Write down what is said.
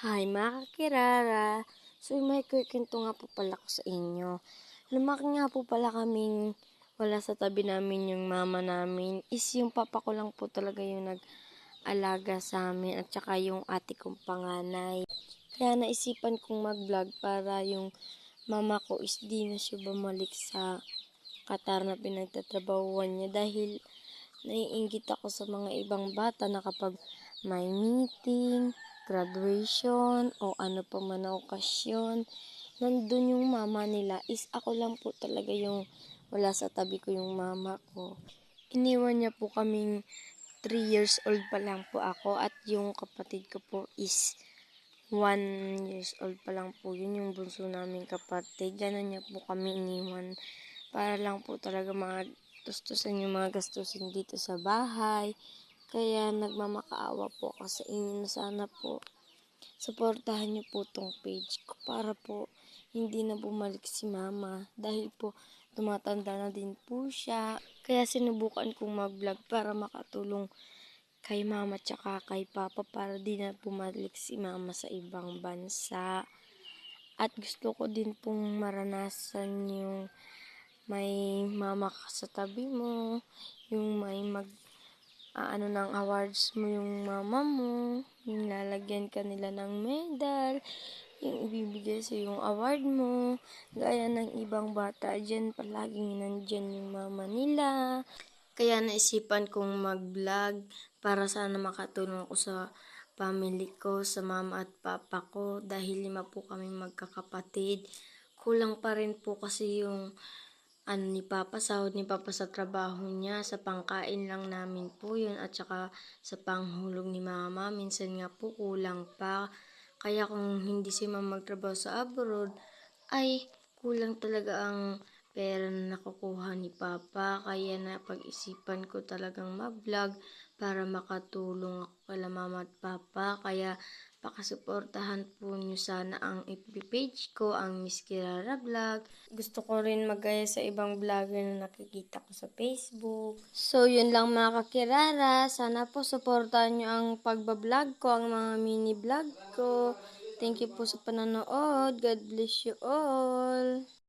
Hi mga kakirara! So may kwento nga po pala ko sa inyo. Lumaki nga po pala kaming wala sa tabi namin yung mama namin. Is yung papa ko lang po talaga yung nag-alaga sa amin at saka yung ate kong panganay. Kaya naisipan kong mag-vlog para yung mama ko is di na siya bumalik sa Qatar na pinagtatrabahuan niya dahil naiingit ako sa mga ibang bata na kapag may meeting, graduation, o ano pa man na okasyon, nandun yung mama nila is ako lang po talaga yung wala sa tabi ko yung mama ko. Iniwan niya po kaming 3 years old pa lang po ako at yung kapatid ko po is 1 years old pa lang po. Yun yung bunso namin kapatid. Ganon niya po kami iniwan para lang po talaga mga tustusan yung mga gastusin dito sa bahay. Kaya nagmamakaawa po ako sa inyo na sana po suportahan niyo po tong page ko para po hindi na bumalik si mama dahil po tumatanda na din po siya. Kaya sinubukan kong mag-vlog para makatulong kay mama tsaka kay papa para di na bumalik si mama sa ibang bansa. At gusto ko din pong maranasan yung may mama ka sa tabi mo, yung may mag ano ng awards mo yung mama mo, yung lalagyan ka nila ng medal, yung ibibigay sa yung award mo, gaya ng ibang bata dyan, palaging nandyan yung mama nila. Kaya naisipan kong mag-vlog para sana makatulong ako sa family ko, sa mama at papa ko, dahil lima po kami magkakapatid. Kulang pa rin po kasi yung ano ni Papa, sahod ni Papa sa trabaho niya, sa pangkain lang namin po yun, at saka sa panghulog ni Mama, minsan nga po kulang pa. Kaya kung hindi si Mama magtrabaho sa abroad, ay kulang talaga ang pera na nakukuha ni Papa. Kaya napag-isipan ko talagang mag-vlog para makatulong ako kala Mama at Papa. Kaya pakasuportahan po nyo sana ang FB page ko, ang Miss Kirara Vlog. Gusto ko rin magaya sa ibang vlogger na nakikita ko sa Facebook. So, yun lang mga kakirara. Sana po supportahan nyo ang pagbablog ko, ang mga mini vlog ko. Thank you po sa panonood. God bless you all.